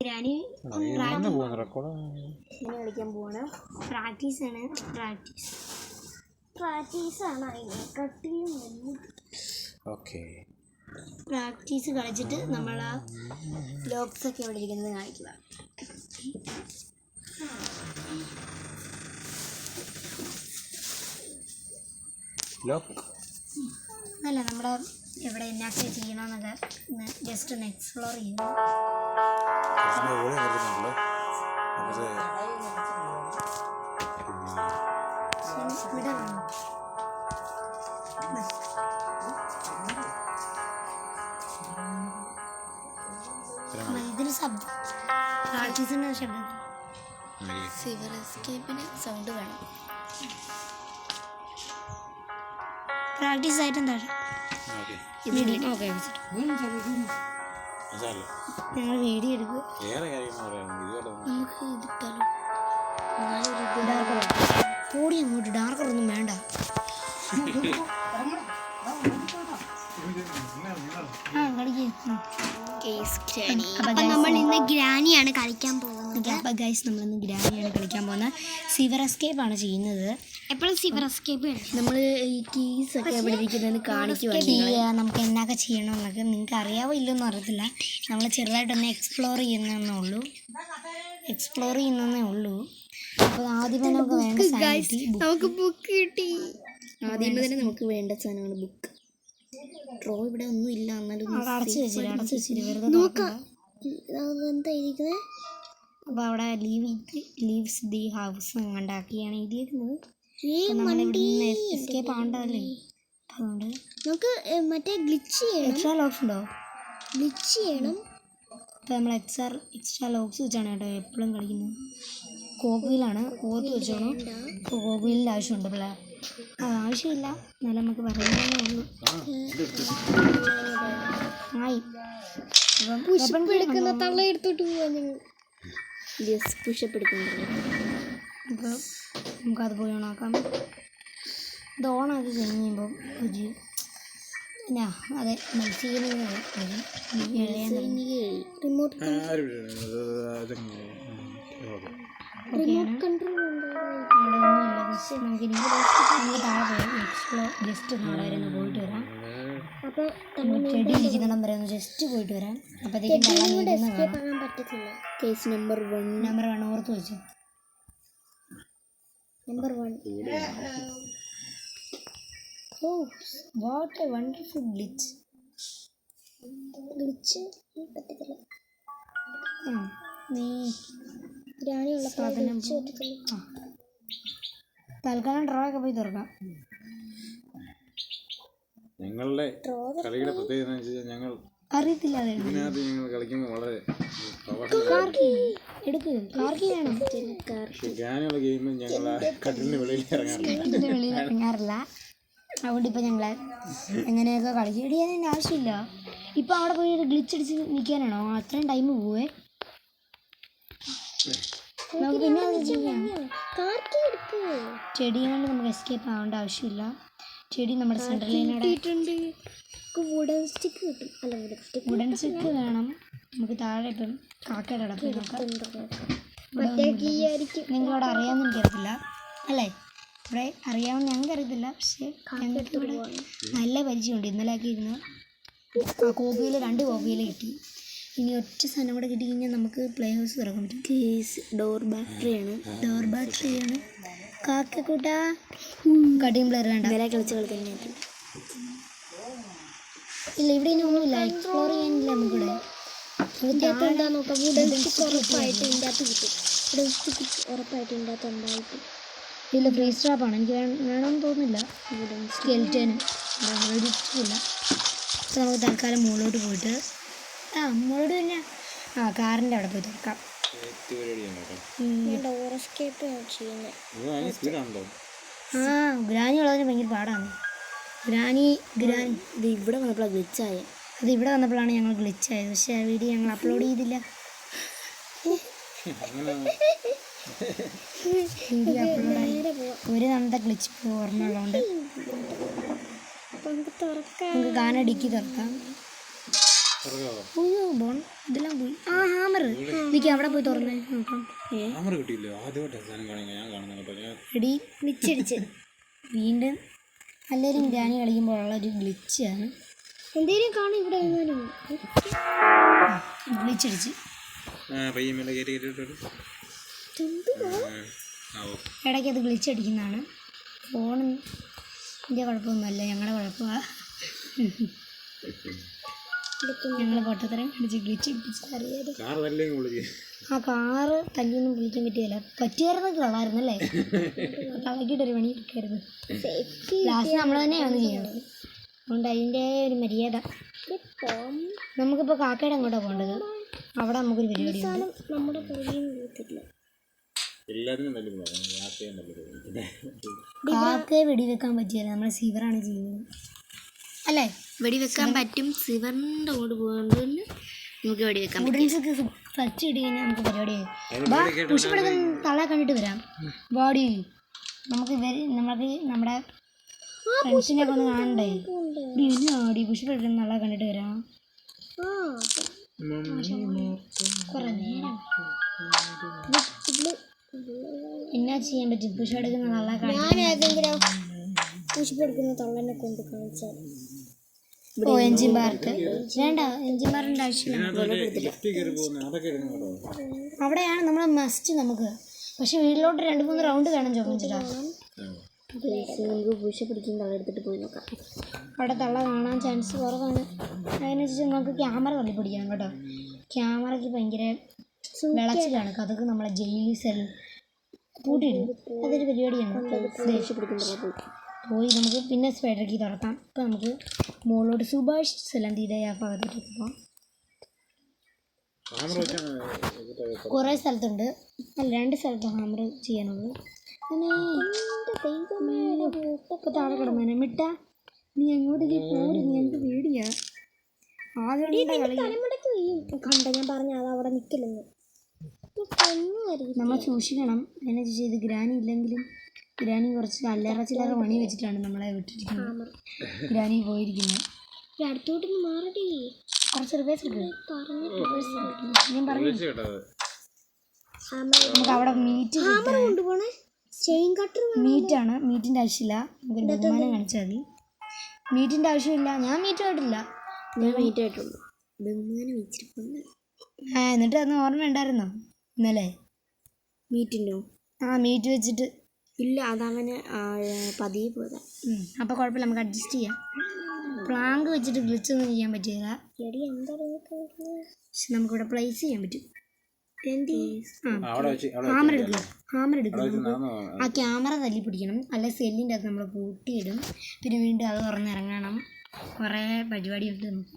ഇങ്ങനെ കളിക്കാൻ പോവാണ്. പ്രാക്ടീസ് ആണ്. പ്രാക്ടീസ് പ്രാക്ടീസ് ആണ് അതിനെക്കാട്ടിയും ഓക്കെ. പ്രാക്ടീസ് കളിച്ചിട്ട് നമ്മൾ ആ ലോക്സ് ഒക്കെ ഇവിടെ ഇരിക്കുന്നത് കാണിക്കുക അല്ല നമ്മുടെ ഇവിടെ എന്നൊക്കെ ചെയ്യണമെന്നൊക്കെ ജസ്റ്റ് ഒന്ന് എക്സ്പ്ലോർ ചെയ്യുന്നു. നമുക്ക് ഇവിടെ വേണം. ആ, ഇതിന് ശബ്ദം പ്രാക്ടീസിന് ശബ്ദം സിവർ എസ്കേപ്പിന് സൗണ്ട് വേണം. പ്രാക്ടീസ് ആയിട്ട് എന്താ? ഓക്കെ. ഓക്കെ. ഞങ്ങൾ വീഡിയോ എടുക്കും. വേറെ കാര്യങ്ങൾ പറയാം ഇതുപോലെ നമുക്ക് ഇതിട്ടാലോ പോടി അങ്ങോട്ട് ഡാർക്കർ ഒന്നും വേണ്ട. ആ കളിക്കും. അപ്പൊ നമ്മൾ ഇന്ന് ഗ്രാനിയാണ് കളിക്കാൻ പോകുന്നത്. അപ്പൊ ഗൈസ് നമ്മൾ ഇന്ന് ഗ്രാനിയാണ് കളിക്കാൻ പോകുന്നത്. സിവർ എസ്കേപ്പ് ആണ് ചെയ്യുന്നത്. എപ്പോഴും സിവർ എസ്കേപ്പ് നമ്മൾ ഈ കീസ് ഒക്കെ എവിടെ ഇരിക്കുന്നതെന്ന് കാണിക്കുവാണ് നമുക്ക് എന്നൊക്കെ ചെയ്യണമെന്നൊക്കെ നിങ്ങൾക്ക് അറിയാവോ ഇല്ലെന്ന് അറിയത്തില്ല. നമ്മൾ ചെറുതായിട്ടൊന്ന് എക്സ്പ്ലോർ ചെയ്യുന്നേ ഉള്ളൂ. എക്സ്പ്ലോർ ചെയ്യുന്നേ ഉള്ളൂ. അപ്പോൾ ആദ്യമേ നമുക്ക് വേണ്ട നമുക്ക് ബുക്ക് കിട്ടി. ആദ്യമേ തന്നെ നമുക്ക് വേണ്ട സാധനമാണ് ബുക്ക് ഡ്രോ ഇവിടെ ഒന്നും ഇല്ല. എന്നാലും അടച്ചു വെച്ചില്ല അടച്ചു വെച്ചില്ല വെറുതെ നോക്കാം. തുറക്കണ്ട. എന്താ ഇരിക്കുന്നത് അപ്പോൾ അവിടെ ലീവ് ലീവ്സ് ദി ഹൗസ് ഏ അപ്പോൾ എസ്കേപ്പ് ആവണ്ടല്ലേ അതുകൊണ്ട് നമുക്ക് മറ്റേ ഗ്ലിച്ച് ചെയ്യണം. എക്സ്ട്രാ ലോക്സ് ഉണ്ടോ? ഗ്ലിച്ച് ചെയ്യണം. അപ്പോൾ നമ്മൾ എക്സ്ട്രാ എക്സ്ട്രാ ലോക്സ് വെച്ചാണ് കേട്ടോ എപ്പോഴും കളിക്കുന്നത്. കോക്കുയിലാണ് ഓർത്ത് വെച്ചോണം. ഇപ്പോൾ കോക്കുയിലിന്റെ ആവശ്യമുണ്ട് പിള്ളേ. അത് ആവശ്യമില്ല. എന്നാലും നമുക്ക് പറയുന്നതേ ഉള്ളൂ. ആയി. പുഷപ്പ് എടുക്കുന്ന തള്ള എടുത്തോട്ട് പോവാ ഞങ്ങൾ യെസ് പുഷപ്പ് എടുക്കുന്നുണ്ട്. അപ്പോൾ നമുക്കത് പോയി ഓണാക്കാം. ഇത് ഓണാക്കി കഴിഞ്ഞ് ഒരു എന്നാ അതെ വരും റിമോട്ട് കൺട്രോൾ പക്ഷേ നമുക്ക് ഇനി നമുക്ക് താഴെ ജസ്റ്റ് നാളെ വരെ ഒന്ന് പോയിട്ട് വരാം. അപ്പോൾ ചെടി ഇരിക്കുന്നിടം വരെ ഒന്ന് ജസ്റ്റ് പോയിട്ട് വരാം. അപ്പോഴത്തേക്കും കേസ് നമ്പർ വൺ നമ്പർ ഓർത്ത് വെച്ചു. Number one what a wonderful glitch glitch പറ്റത്തില്ല നീ ഗ്രാനിയുള്ള സാധനം ആ. തൽക്കാലം ഡ്രോ ഒക്കെ പോയി തുറക്കാം. ഞങ്ങളുടെ കളിയുടെ പ്രത്യേകത എന്ന് വെച്ചാൽ ഞങ്ങൾ അറിയത്തില്ല ഇതിനകത്ത് ഞങ്ങൾ കളിക്കുമ്പോൾ വളരെ ഗ്യാനുള്ള ഗെയിമിൽ ഞങ്ങൾ കട്ടിലിന് വെളിയിൽ ഇറങ്ങാറില്ല. അതുകൊണ്ട് ഇപ്പം ഞങ്ങളെ എങ്ങനെയൊക്കെ കളിക്കും? എടി അതിന്റെ ആവശ്യമില്ല. ഇപ്പം അവിടെ പോയി ഒരു ഗ്ലിച്ച് അടിച്ച് നിൽക്കാനാണോ? അത്രയും ടൈം പോവേ. നമുക്ക് പിന്നെ അത് ചെയ്യാം. കൊണ്ട് നമുക്ക് എസ്കേപ്പ് ആവേണ്ട ആവശ്യമില്ല. ചെടി നമ്മുടെ സെൻട്രൽ ലൈനോടെ കിട്ടിയിട്ടുണ്ട്. വുഡൻ സ്റ്റിക്ക് കിട്ടും. അല്ല വുഡൻ സ്റ്റിക്ക് വുഡൻ സ്റ്റിക്ക് വേണം. നമുക്ക് താഴെ ഇപ്പം കാക്കയുടെ അടപ്പ് നിങ്ങൾക്ക് അറിയാമെന്ന് എനിക്കറിയത്തില്ല. അല്ലേ? ഇവിടെ അറിയാമെന്ന് ഞങ്ങൾക്ക് അറിയത്തില്ല പക്ഷേ ഞങ്ങൾക്ക് ഇവിടെ നല്ല പരിചയമുണ്ട്. ഇന്നലെയൊക്കെ ഇരുന്ന് ആ കോപ്പിയിൽ രണ്ട് കോപ്പിയിൽ കിട്ടി. ഇനി ഒറ്റ സാധനം കൂടെ കിട്ടി കഴിഞ്ഞാൽ നമുക്ക് പ്ലേ ഹൗസ് തുറക്കാൻ പറ്റും. കേസ് ഡോർ ബാറ്ററിയാണ് ഡോർ ബാറ്ററിയാണ് കാക്കക്കൂട്ടാ. കടിയും പ്ലെയർ വേണ്ട. വില കളിച്ച് കളിക്കാൻ ഇല്ല ഇവിടെ ഇനി ഒന്നുമില്ല. എക്സ്പ്ലോർ ചെയ്യാനില്ല നമുക്കിവിടെ എന്താ നോക്കാം? ഉറപ്പായിട്ട് ഇതിന്റെ അകത്ത് കിട്ടും. ഉറപ്പായിട്ട് ഇതിന്റെ അകത്ത് ഉണ്ടായിരിക്കും ഇല്ല ഫ്രീ സ്റ്റാപ്പാണ് എനിക്ക് വേണം വേണമെന്ന് തോന്നുന്നില്ല. സ്കെൽറ്റന് മേടിച്ചില്ല അപ്പോൾ നമുക്ക് തൽക്കാലം മുകളിലോട്ട് പോയിട്ട് ആ മുകളിലോട്ട് തന്നെ ആ കാറിന്റെ അവിടെ പോയി തുറക്കാം. അതിന് ആ ഗ്രാനി ഉള്ളതിന് ഭയങ്കര പാടാണ്. Granny granny. ഇത് ഇവിടെ വന്നപ്പോഴാണ് ഗ്ലിച്ചായ അത് ഇവിടെ വന്നപ്പോഴാണ് ഞങ്ങൾ ഗ്ലിച്ചായത് പക്ഷേ ആ വീഡിയോ ഞങ്ങൾ അപ്ലോഡ് ചെയ്തില്ല. വീഡിയോ അപ്ലോഡായി ഒരു നമ്മുടെ ഗ്ലിച്ച് ഓർമ്മയുള്ളതുകൊണ്ട് നമുക്ക് തുറക്കാം നമുക്ക് ഗാന ഡിക്കി തുറക്കാം. അയ്യോ ബോൺ ഇതെല്ലാം പോയി. ആ ഹാമർ. എനിക്ക് അവിടെ പോയി തുറന്നേ നോക്കാം. ഹാമർ കിട്ടിയില്ല? കേട്ടോ ഞാൻ ഗ്ലിച്ചടിച്ച് വീണ്ടും എല്ലാവരും ഗ്രാനി കളിക്കുമ്പോഴുള്ള ഒരു ഗ്ലിച്ചാണ് എന്തേലും കാണും ഇവിടെ ഗ്ലിച്ചടിച്ച് കയറ്റി കയറ്റിട്ട് ആവോ ഇടയ്ക്ക് അത് ഗ്ലിച്ചടിക്കുന്നതാണ് ഫോണിന്റെ കുഴപ്പമൊന്നുമല്ല ഞങ്ങളുടെ കുഴപ്പമാണ് ഞങ്ങൾ പൊട്ടത്തരം കടിച്ച് ഗ്ലിച്ച് ഇടിച്ച് കാർ തന്നെ വിളിച്ച് ആ കാറ് തല്ലിയൊന്നും വിളിക്കാൻ പറ്റിയല്ല പറ്റിയായിരുന്നു കളായിരുന്നല്ലേ കളക്കിയിട്ടൊരു പണി എടുക്കായിരുന്നു. ലാസ്റ്റ് നമ്മൾ തന്നെയാണ് ചെയ്യേണ്ടത് അതുകൊണ്ട് അതിന്റെ ഒരു മര്യാദ. നമുക്കിപ്പോൾ കാക്കയുടെ അങ്ങോട്ടാണ് പോകേണ്ടത്. അവിടെ നമുക്കൊരു പരിപാടി നമ്മുടെ എല്ലാത്തിനും തല്ലി പോകും കാക്കയും പോകും കാക്കയെ വെടിവെക്കാൻ പറ്റിയല്ല. നമ്മൾ സിവറാണ് ചെയ്യുന്നത്. അല്ലേ? വെടിവെക്കാൻ പറ്റും. സിവറിന്റെ കൂടെ പോകുന്നതുകൊണ്ട് നമുക്ക് വെടിവെക്കാൻ സ്റ്റുഡൻസ് ഒക്കെ ക്ലച്ച് ഇട്ട് കഴിഞ്ഞാൽ നമുക്ക് പരിപാടിയായി പുഷ്പടക്കം തള കണ്ടിട്ട് വരാം. ബോഡി നമുക്ക് ഇവർ നമുക്ക് നമ്മുടെ ഫ്രണ്ട്സിനെ ഒക്കെ ഒന്ന് കാണണ്ടേ? ബോഡി പുഷ്പടക്കം തള കണ്ടിട്ട് വരാം. കുറേ നേരം. എന്നാ ചെയ്യാൻ പറ്റും? പുഷ്പെടുക്കുന്ന നല്ല കാണാൻ ഏതെങ്കിലും പുഷ്പെടുക്കുന്ന തള്ളനെ കൊണ്ട് കാണിച്ചാൽ ഓ എഞ്ചിൻ പാർക്ക്. വേണ്ട എഞ്ചിൻ പാറിന്റെ ആവശ്യമില്ല. അവിടെയാണ് നമ്മളെ മസ്റ്റ് നമുക്ക്. പക്ഷെ വീട്ടിലോട്ട് രണ്ട് മൂന്ന് റൗണ്ട് വേണം ചോദിച്ചിട്ടാ. നമുക്ക് പുഷ്പെടുക്കുന്ന തള്ള എടുത്തിട്ട് പോയി നോക്കാം. അവിടെ തള്ള കാണാൻ ചാൻസ് കുറവാണ്. അതിനനുസരിച്ച് നമുക്ക് ക്യാമറ തള്ളി പിടിക്കണം കേട്ടോ. ക്യാമറയ്ക്ക് ഭയങ്കര വിളച്ചിലാണ് കഥക്ക് നമ്മളെ ജയിലിൽ സെൽ പൂട്ടിയിടും അതൊരു പരിപാടിയാണ്. പോയി. നമുക്ക് പിന്നെ സ്പൈഡർക്ക് തുറക്കാം. ഇപ്പം നമുക്ക് മോളോട് സുഭാഷ് സെലന്തിയുടെ ആ ഭാഗത്തോട്ട് പോകാം ഇതിട്ട് കുറേ സ്ഥലത്തുണ്ട്. അല്ല രണ്ട് സ്ഥലത്ത് ഹാമർ ചെയ്യാനുള്ളൂ. ഇപ്പൊ താഴെ കിടന്നേനെ മിട്ട നീ അങ്ങോട്ടേക്ക് പോരും. നീ എനിക്ക് പേടിയാ? ആദ്യം കണ്ട ഞാൻ പറഞ്ഞ അത് അവിടെ നിൽക്കില്ലെന്ന് നമ്മൾ സൂക്ഷിക്കണം. എന്നു വെച്ചാൽ ഇത് ഗ്രാനി ഇല്ലെങ്കിലും ഗ്രാനി കുറച്ച് അല്ലറ ചില്ലറ മണി വെച്ചിട്ടാണ് നമ്മളെ വിട്ടിരിക്കുന്നത്. ഗ്രാനി പോയിരിക്കുന്നത് അടുത്തോട്ട് മാറടി. കുറച്ച് റിവേഴ്സ് ഞാൻ പറഞ്ഞു നമുക്ക് അവിടെ മീറ്റ് കൊണ്ടുപോണേ. ചെയിൻ കട്ടർ മീറ്റാണ്. മീറ്റിന്റെ ആവശ്യമില്ല. നമുക്ക് ബഹുമാനം കാണിച്ചാൽ മതി. മീറ്റിന്റെ ആവശ്യമില്ല. ഞാൻ മീറ്റ് ആയിട്ടില്ല. ഞാൻ മീറ്റ് ആയിട്ടുള്ളൂ. ബഹുമാനം വെച്ചിട്ടുണ്ട് ആ എന്നിട്ട് അന്ന് ഓർമ്മ ഉണ്ടായിരുന്നോ? ഇന്നലെ? മീറ്റിനോ? ആ മീറ്റ് വെച്ചിട്ട്. ഇല്ല അതവന് പതിയെ പോയതാ. അപ്പോൾ കുഴപ്പമില്ല നമുക്ക് അഡ്ജസ്റ്റ് ചെയ്യാം. പ്രാങ്ക് വെച്ചിട്ട് ഗ്ലിച്ചൊന്നും ചെയ്യാൻ പറ്റില്ല എടി എന്താ പക്ഷെ നമുക്കിവിടെ പ്ലേസ് ചെയ്യാൻ പറ്റും. ക്യാമറ എടുക്കുക ക്യാമറ എടുക്കുക ആ ക്യാമറ തല്ലി പിടിക്കണം. അല്ല സെല്ലിന്റെ അകത്ത് നമ്മൾ പൂട്ടിയിടും. പിന്നെ വീണ്ടും അത് തുറന്നിറങ്ങണം. കുറേ പരിപാടിയുണ്ട് നമുക്ക്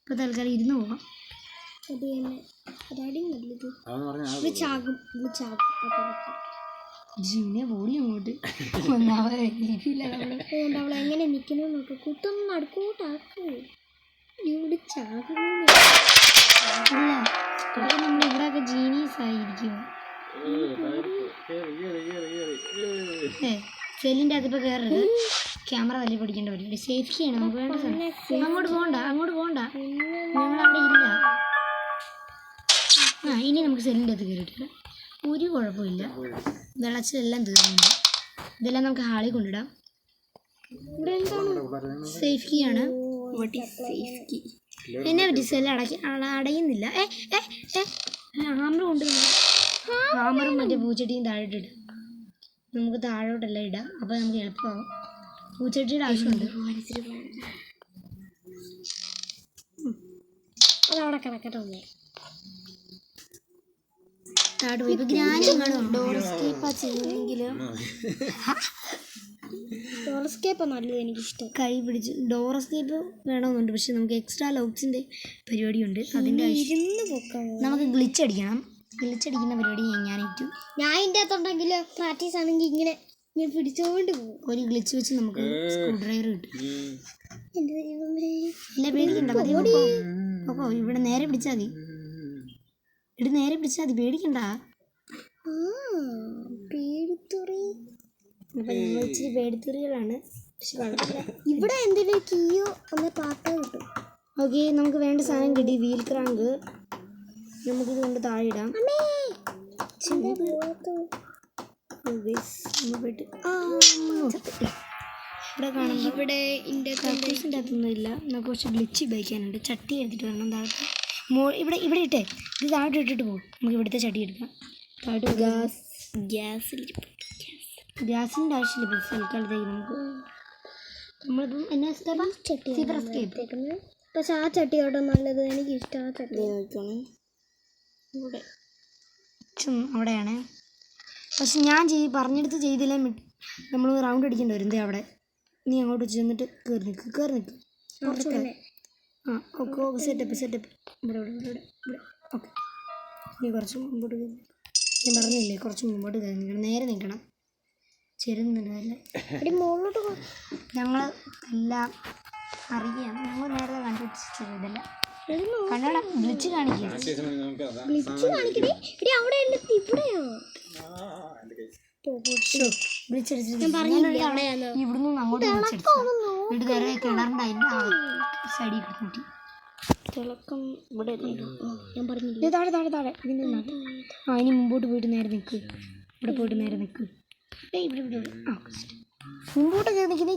ഇപ്പോൾ തൽക്കാലം ഇരുന്ന് പോകാം അത് തന്നെ. അതാടി നല്ലത്. ചാകും ചാകും. പോടി അങ്ങോട്ട് ഒന്നാമത് അവൾ എങ്ങനെ നിൽക്കണം നോക്ക്. കുത്തൊന്ന് നടുക്കോട്ടാക്കൂ. ഇവിടെ ചാകുന്നു. അല്ല നമ്മൾ ഇവിടെയൊക്കെ ജീനീസ് ആയിരിക്കും. സെല്ലിന്റെ അകത്ത് ഇപ്പോൾ കയറരുത് ക്യാമറ തല്ലി പിടിക്കേണ്ട വരും സേഫ്റ്റിയാണ് നമുക്ക് വേണ്ട സാധനം. അങ്ങോട്ട് പോണ്ട അങ്ങോട്ട് പോണ്ട. ഞങ്ങൾ അവിടെ ഇല്ല. ആ ഇനി നമുക്ക് സെല്ലിന്റെ അകത്ത് കയറിയിട്ടില്ല ഒരു കുഴപ്പമില്ല. വെള്ളച്ചിലെല്ലാം തീർന്നുണ്ട് ഇതെല്ലാം നമുക്ക് ഹാളിൽ കൊണ്ടിടാം. ഇവിടെ എന്താണ്? സേഫ്റ്റിയാണ് വാട്ട് ഈസ് സേഫ്റ്റി എന്നെ പറ്റി സെല്ല് അടക്കി അടയുന്നില്ല. ഏ ഏ ഏ ഹാമർ കൊണ്ട് ഹാമറും മറ്റേ പൂച്ചട്ടിയും താഴോട്ട് നമുക്ക് താഴോട്ടെല്ലാം ഇടാം. അപ്പോൾ നമുക്ക് എളുപ്പമാവും. പൂച്ചട്ടിയുടെ ആവശ്യമുണ്ട്. അതവിടെ കിടക്കട്ടെ ഒന്നേ താഴോട്ട് പോയി ഇപ്പോൾ ഗ്രാനി എങ്ങാനും ഡോർസ്കേപ്പാ ചെയ്യുന്നെങ്കിലും ഡോർസ്കേപ്പാ നല്ലത് എനിക്കിഷ്ടം. കൈ പിടിച്ച് ഡോറസ്കേപ്പ് വേണമെന്നുണ്ട്. പക്ഷെ നമുക്ക് എക്സ്ട്രാ ലോക്സിന്റെ പരിപാടിയുണ്ട്. അതിന്റെ ഇരുന്ന് പൊക്കാൻ നമുക്ക് ഗ്ലിച്ച് അടിക്കണം. ഗ്ലിച്ച് അടിക്കുന്ന പരിപാടി ഞാൻ ഏറ്റു ഞാൻ ഇതിന്റെ അകത്തുണ്ടെങ്കിൽ പ്രാക്ടീസ് ആണെങ്കിൽ ഇങ്ങനെ ഞാൻ പിടിച്ചോണ്ട് പോകും. ഒരു ഗ്ലിച്ച് വെച്ച് നമുക്ക് സ്ക്രൂ ഡ്രൈവർ കിട്ടും. നോക്കോ നോക്കോ ഇവിടെ നേരെ പിടിച്ചാൽ മതി. ഇവിടെ നേരെ പിടിച്ചാൽ അത് പേടിക്കണ്ട. പേടിത്തുറി. അപ്പം ഞങ്ങൾ ഇച്ചിരി പേടിത്തെറികളാണ്. പക്ഷെ കുഴപ്പമില്ല. ഇവിടെ എന്തെങ്കിലും കീയോ? ഒന്ന് പാട്ട കിട്ടും ഓക്കെ നമുക്ക് വേണ്ട സാധനം കിട്ടി വീൽ ക്രാങ്ക്. നമുക്ക് കൊണ്ട് താഴെ ഇടാം. ഇവിടെ കാണാം ഇവിടെ ഇതിന്റെ കക്കൂസിന്റെ അകത്തൊന്നും ഇല്ല. നമുക്ക് കുറച്ച് ഗ്ലിച്ച് ഉപയോഗിക്കാനുണ്ട്. ചട്ടി എടുത്തിട്ട് വരണം താഴത്ത്. മോ ഇവിടെ ഇവിടെ ഇട്ടേ. ഇത് താഴോട്ട് ഇട്ടിട്ട് പോകും നമുക്ക് ഇവിടുത്തെ ചട്ടി എടുക്കാം. താഴോട്ട് ഗ്യാസ് ഗ്യാസിൽ ഗ്യാസിന്റെ ആവശ്യമില്ല ഇപ്പോൾ തൽക്കാലത്തേക്ക് നമുക്ക് നമ്മളിപ്പം എന്നാ സ്റ്റെപ്പാ ചട്ടി സ്കേപ്പ് പക്ഷെ ആ ചട്ടിയോട്ടോ നല്ലത് എനിക്ക് ഇഷ്ടം ആ ചട്ടി. നോക്കണം ഇവിടെ. അവിടെയാണ്. പക്ഷെ ഞാൻ ചെയ് പറഞ്ഞെടുത്ത് ചെയ്തില്ലേ നമ്മൾ റൗണ്ട് അടിക്കേണ്ടി വരും. ദേ അവിടെ. നീ അങ്ങോട്ട് ചെന്നിട്ട് കയറി നിൽക്ക് കയറി നിൽക്ക് ആ ഓക്കെ ഓക്കെ സെറ്റപ്പ് സെറ്റപ്പ് ഇവിടെ ഇവിടെ ഇവിടെ ഇവിടെ. ഓക്കെ. ഇനി കുറച്ച് മുമ്പോട്ട് ഞാൻ പറഞ്ഞില്ലേ കുറച്ച് മുമ്പോട്ട് കയറി നിൽക്കണം. നേരെ നിൽക്കണം. ചെരുന്നുണ്ടല്ലേ എടി മുകളിലോട്ട്. ഞങ്ങൾ എല്ലാം അറിയാം. ഞങ്ങൾ നേരത്തെ കണ്ടുപിടിച്ചിട്ടില്ല കണ്ണട വിളിച്ച് കാണിക്കുക നമുക്ക് അതാ. വിളിച്ച് കാണിക്കടി എടി അവിടെ അല്ല ഇവിടെയോ. അവിടെയാണോ ഇവിടുന്ന് അങ്ങോട്ട് വിളിച്ചെടുത്തു വീട് കയറി കിണറിന്റെ അതിന്റെ സൈഡിൽ കൂട്ടി. തിളക്കം ഇവിടെ ഞാൻ പറഞ്ഞില്ല? ഇത് താഴെ താഴെ താഴെ. ഇതിന്റെ ആ ഇനി മുമ്പോട്ട് പോയിട്ട് നേരെ നിൽക്ക് ഇവിടെ പോയിട്ട് നേരെ നിൽക്ക് ഇവിടെ ഇവിടെ. ആ മുമ്പോട്ട് കയറി നിൽക്കുന്ന